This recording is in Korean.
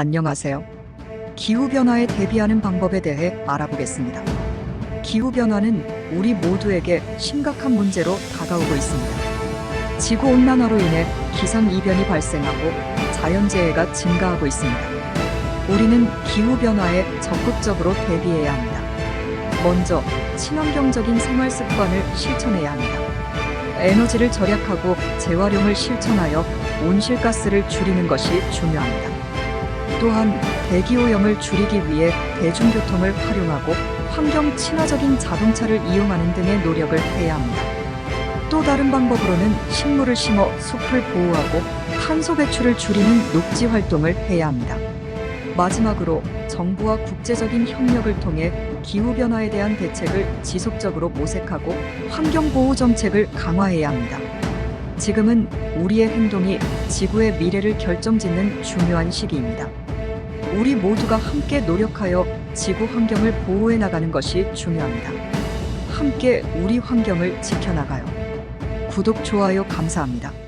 안녕하세요. 기후변화에 대비하는 방법에 대해 알아보겠습니다. 기후변화는 우리 모두에게 심각한 문제로 다가오고 있습니다. 지구온난화로 인해 기상이변이 발생하고 자연재해가 증가하고 있습니다. 우리는 기후변화에 적극적으로 대비해야 합니다. 먼저, 친환경적인 생활 습관을 실천해야 합니다. 에너지를 절약하고 재활용을 실천하여 온실가스를 줄이는 것이 중요합니다. 또한 대기오염을 줄이기 위해 대중교통을 활용하고 환경 친화적인 자동차를 이용하는 등의 노력을 해야 합니다. 또 다른 방법으로는 식물을 심어 숲을 보호하고 탄소 배출을 줄이는 녹지 활동을 해야 합니다. 마지막으로 정부와 국제적인 협력을 통해 기후변화에 대한 대책을 지속적으로 모색하고 환경보호 정책을 강화해야 합니다. 지금은 우리의 행동이 지구의 미래를 결정짓는 중요한 시기입니다. 우리 모두가 함께 노력하여 지구 환경을 보호해 나가는 것이 중요합니다. 함께 우리 환경을 지켜나가요. 구독, 좋아요 감사합니다.